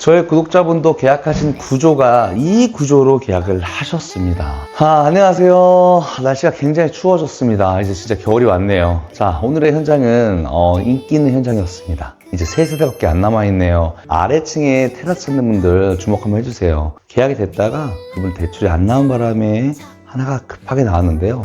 저의 구독자분도 계약하신 구조가 이 구조로 계약을 하셨습니다. 아, 안녕하세요. 날씨가 굉장히 추워졌습니다. 이제 진짜 겨울이 왔네요. 자, 오늘의 현장은 어, 인기 있는 현장이었습니다. 이제 세 세대밖에 안 남아있네요. 아래층에 테라스 찾는 분들 주목 한번 해주세요. 계약이 됐다가 그분 대출이 안 나온 바람에 하나가 급하게 나왔는데요.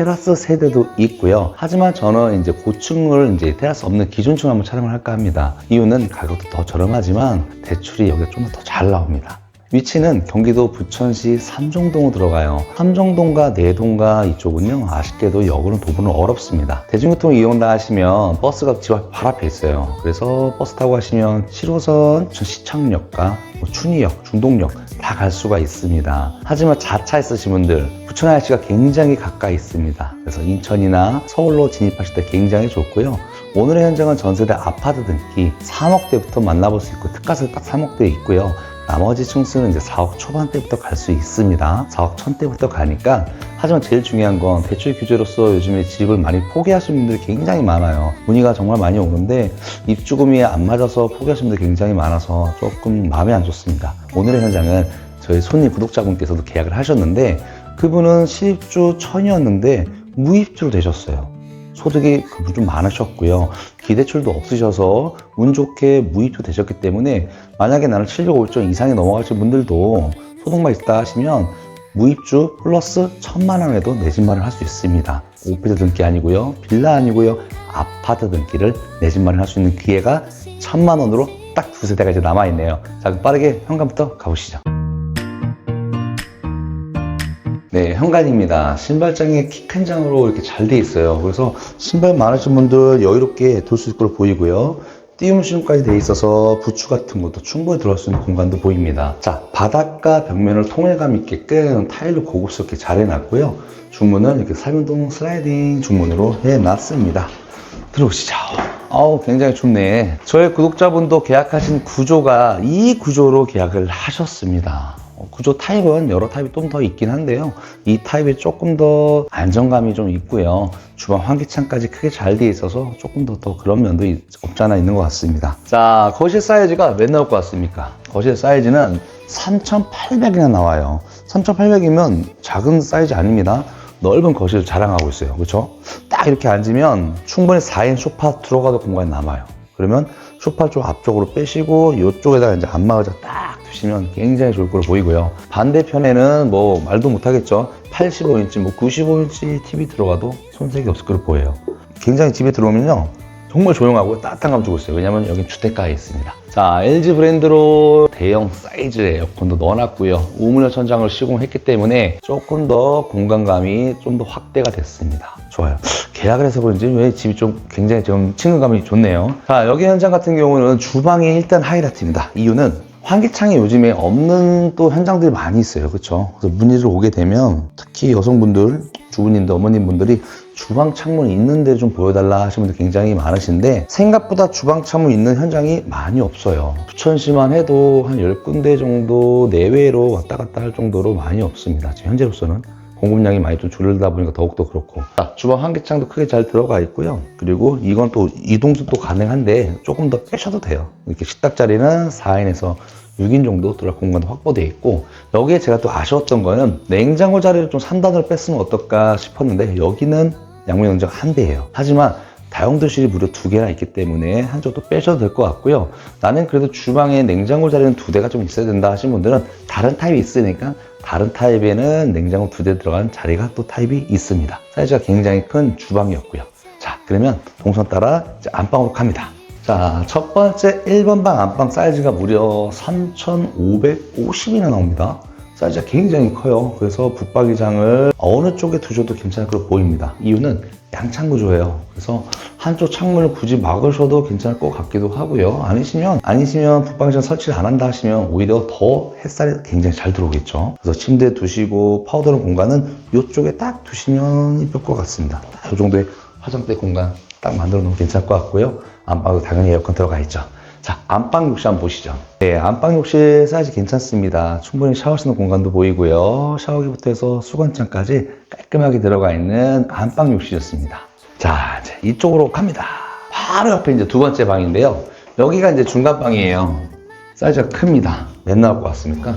테라스 세대도 있고요. 하지만 저는 이제 고층을 이제 테라스 없는 기존층 한번 촬영을 할까 합니다. 이유는 가격도 더 저렴하지만 대출이 여기가 좀 더 잘 나옵니다. 위치는 경기도 부천시 삼정동으로 들어가요. 삼정동과 내동과 이쪽은요, 아쉽게도 역으로 도보는 어렵습니다. 대중교통 이용다 하시면 버스가 집 앞- 바로 앞에 있어요. 그래서 버스 타고 가시면 7호선 시청역과 뭐 춘희역, 중동역 다 갈 수가 있습니다. 하지만 자차 있으신 분들, 부천 IC가 굉장히 가까이 있습니다. 그래서 인천이나 서울로 진입하실 때 굉장히 좋고요. 오늘의 현장은 전세대 아파트 등기 3억대부터 만나볼 수 있고 특가세 딱 3억대 있고요. 나머지 층수는 이제 4억 초반대부터 갈 수 있습니다. 4억 천대부터 가니까 하지만 제일 중요한 건 대출 규제로서 요즘에 집을 많이 포기하시는 분들이 굉장히 많아요. 문의가 정말 많이 오는데 입주금이 안 맞아서 포기하시는 분들이 굉장히 많아서 조금 마음이 안 좋습니다. 오늘의 현장은 저희 손님 구독자분께서도 계약을 하셨는데 그분은 실입주 천이었는데 무입주로 되셨어요. 소득이 그분 좀 많으셨고요. 기대출도 없으셔서 운 좋게 무입주 되셨기 때문에 만약에 나는 705점 이상이 넘어가신 분들도 소득만 있다 하시면 무입주 플러스 천만 원에도 내 집 마련할 수 있습니다. 오피스 등기 아니고요. 빌라 아니고요. 아파트 등기를 내 집 마련할 수 있는 기회가 천만 원으로 딱 두 세대가 이제 남아있네요. 자, 빠르게 현관부터 가보시죠. 네, 현관입니다. 신발장이 키 큰 장으로 이렇게 잘 돼 있어요. 그래서 신발 많으신 분들 여유롭게 둘 수 있을 걸로 보이고요. 띄움 수준까지 돼 있어서 부추 같은 것도 충분히 들어갈 수 있는 공간도 보입니다. 자, 바닥과 벽면을 통일감 있게끔 타일로 고급스럽게 잘 해놨고요. 중문은 이렇게 살면동 슬라이딩 중문으로 해놨습니다. 들어오시죠. 아우, 굉장히 좁네. 저의 구독자분도 계약하신 구조가 이 구조로 계약을 하셨습니다. 어, 구조 타입은 여러 타입이 좀 더 있긴 한데요. 이 타입이 조금 더 안정감이 좀 있고요. 주방 환기창까지 크게 잘돼 있어서 조금 더, 더 그런 면도 있- 없지 않아 있는 것 같습니다. 자, 거실 사이즈가 몇 나올 것 같습니까? 거실 사이즈는 3,800이나 나와요. 3,800이면 작은 사이즈 아닙니다. 넓은 거실을 자랑하고 있어요. 그렇죠? 딱 이렇게 앉으면 충분히 4인 소파 들어가도 공간이 남아요. 그러면 소파 쪽 앞쪽으로 빼시고 이쪽에다가 이제 안마 의자 딱 두시면 굉장히 좋을 걸로 보이고요. 반대편에는 뭐 말도 못하겠죠. 85인치, 뭐 95인치 TV 들어가도 손색이 없을 걸로 보여요. 굉장히 집에 들어오면요. 정말 조용하고 따뜻한 감 주고 있어요. 왜냐면 여기 주택가에 있습니다. 자, LG 브랜드로 대형 사이즈 에어컨도 넣어놨고요. 우물형 천장을 시공했기 때문에 조금 더 공간감이 좀 더 확대가 됐습니다. 좋아요. 계약을 해서 그런지 왜 집이 좀 굉장히 좀 친근감이 좋네요. 자, 여기 현장 같은 경우는 주방이 일단 하이라이트입니다. 이유는 환기창이 요즘에 없는 또 현장들이 많이 있어요. 그렇죠? 그래서 문의를 오게 되면 특히 여성분들, 주부님들, 어머님분들이 주방 창문이 있는데 좀 보여달라 하시는 분들 굉장히 많으신데 생각보다 주방 창문 있는 현장이 많이 없어요. 부천시만 해도 한 10군데 정도 내외로 왔다 갔다 할 정도로 많이 없습니다. 지금 현재로서는. 공급량이 많이 좀 줄다 보니까 더욱더 그렇고. 자, 주방 환기창도 크게 잘 들어가 있고요. 그리고 이건 또 이동도 또 가능한데 조금 더 빼셔도 돼요. 이렇게 식탁 자리는 4인에서 6인 정도 들어갈 공간도 확보되어 있고 여기에 제가 또 아쉬웠던 거는 냉장고 자리를 좀 3단으로 뺐으면 어떨까 싶었는데 여기는 양문 냉장고 한 대예요. 하지만 다용도실이 무려 두 개나 있기 때문에 한쪽도 빼셔도 될 것 같고요. 나는 그래도 주방에 냉장고 자리는 두 대가 좀 있어야 된다 하신 분들은 다른 타입이 있으니까 다른 타입에는 냉장고 두 대 들어간 자리가 또 타입이 있습니다. 사이즈가 굉장히 큰 주방이었고요. 자, 그러면 동선 따라 안방으로 갑니다. 자, 첫 번째 1번 방 안방 사이즈가 무려 3,550이나 나옵니다. 사이즈가 굉장히 커요. 그래서 붙박이장을 어느 쪽에 두셔도 괜찮을 걸로 보입니다. 이유는 양창 구조예요. 그래서 한쪽 창문을 굳이 막으셔도 괜찮을 것 같기도 하고요. 아니시면 아니시면 붙박이장 설치를 안 한다 하시면 오히려 더 햇살이 굉장히 잘 들어오겠죠. 그래서 침대 두시고 파우더룸 공간은 이쪽에 딱 두시면 이쁠 것 같습니다. 이 정도의 화장대 공간 딱 만들어 놓으면 괜찮을 것 같고요. 안방도 당연히 에어컨 들어가 있죠. 자, 안방 욕실 한번 보시죠. 네, 안방 욕실 사이즈 괜찮습니다. 충분히 샤워 쓰는 공간도 보이고요. 샤워기부터 해서 수건장까지 깔끔하게 들어가 있는 안방 욕실이었습니다. 자, 이제 이쪽으로 갑니다. 바로 옆에 이제 두 번째 방인데요. 여기가 이제 중간 방이에요. 사이즈가 큽니다. 몇 나올 것 같습니까?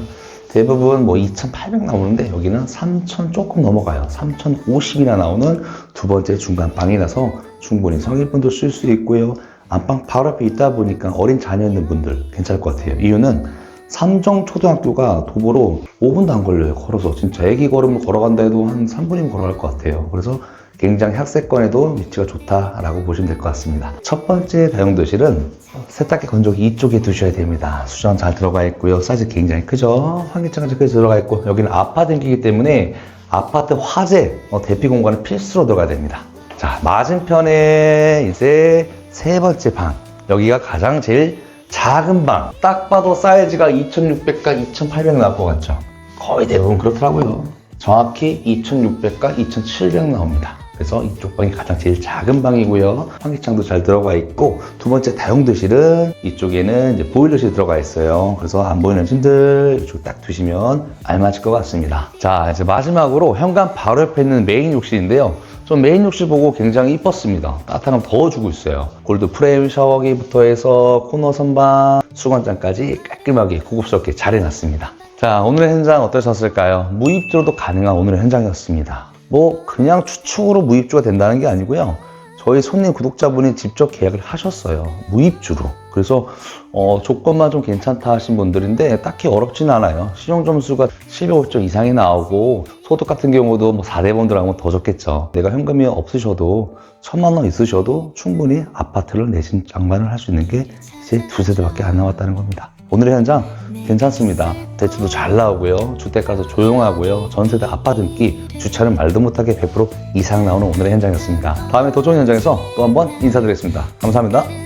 대부분 뭐 2,800 나오는데 여기는 3,000 조금 넘어가요. 3,050이나 나오는 두 번째 중간 방이라서 충분히 성인분도 쓸 수 있고요. 안방 바로 앞에 있다 보니까 어린 자녀 있는 분들 괜찮을 것 같아요. 이유는 삼정 초등학교가 도보로 5분도 안 걸려요. 걸어서 진짜 애기 걸음을 걸어간다 해도 한 3분이면 걸어갈 것 같아요. 그래서 굉장히 학세권에도 위치가 좋다라고 보시면 될 것 같습니다. 첫 번째 다용도실은 세탁기 건조기 이쪽에 두셔야 됩니다. 수전 잘 들어가 있고요. 사이즈 굉장히 크죠. 환기창 잘 들어가 있고 여기는 아파트이기 때문에 아파트 화재 어, 대피 공간은 필수로 들어가야 됩니다. 자 맞은편에 이제 세 번째 방 여기가 가장 제일 작은 방. 딱 봐도 사이즈가 2600과 2800 나올 것 같죠? 거의 대부분 그렇더라고요. 정확히 2600과 2700 나옵니다. 그래서 이쪽 방이 가장 제일 작은 방이고요. 환기창도 잘 들어가 있고 두 번째 다용도실은 이쪽에는 이제 보일러실이 들어가 있어요. 그래서 안 보이는 분들 이쪽 딱 두시면 알맞을 것 같습니다. 자 이제 마지막으로 현관 바로 옆에 있는 메인 욕실인데요. 좀 메인 욕실 보고 굉장히 이뻤습니다. 따뜻한 감더 주고 있어요. 골드 프레임 샤워기부터 해서 코너 선반, 수건장까지 깔끔하게 고급스럽게 잘 해놨습니다. 자, 오늘의 현장 어떠셨을까요? 무입주로도 가능한 오늘의 현장이었습니다. 뭐, 그냥 추측으로 무입주가 된다는 게 아니고요. 저희 손님 구독자분이 직접 계약을 하셨어요. 무입주로. 그래서 어, 조건만 좀 괜찮다 하신 분들인데 딱히 어렵진 않아요. 신용 점수가 750점 이상이 나오고 소득 같은 경우도 뭐 4대본들하고 더 좋겠죠. 내가 현금이 없으셔도 천만 원 있으셔도 충분히 아파트를 내신 장만을 할 수 있는 게 이제 두 세 대밖에 안 남았다는 겁니다. 오늘의 현장 괜찮습니다. 대출도 잘 나오고요. 주택가도 조용하고요. 전세대 아파트 인기 주차는 말도 못하게 100% 이상 나오는 오늘의 현장이었습니다. 다음에 도전 현장에서 또 한번 인사드리겠습니다. 감사합니다.